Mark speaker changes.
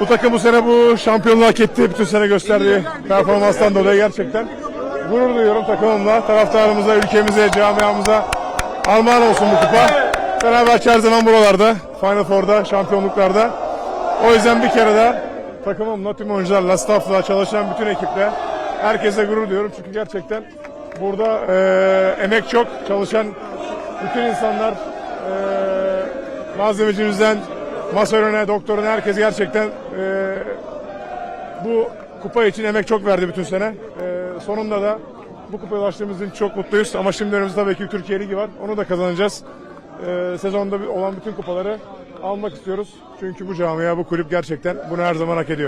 Speaker 1: Bu takım bu sene bu şampiyonluğu hak etti. Bütün sene gösterdiği performanstan dolayı gerçekten gurur duyuyorum takımımla, taraftarımıza, ülkemize, camiamıza armağan olsun bu kupa. Fenerbahçe her zaman buralarda, Final Four'da, şampiyonluklarda. O yüzden bir kere daha takımımla, tüm oyuncularla, staffla, çalışan bütün ekiple herkese gurur duyuyorum. Çünkü gerçekten burada eee, emek çok, çalışan bütün insanlar eee malzemecimizden masörüne, doktoruna herkes gerçekten eee, bu kupa için emek çok verdi bütün sene. Eee, sonunda da bu kupaya ulaştığımız çok mutluyuz. Ama şimdi önümüzde tabii ki Türkiye Ligi var. Onu da kazanacağız. Eee, sezonda olan bütün kupaları almak istiyoruz. Çünkü bu camia, bu kulüp gerçekten bunu her zaman hak ediyor.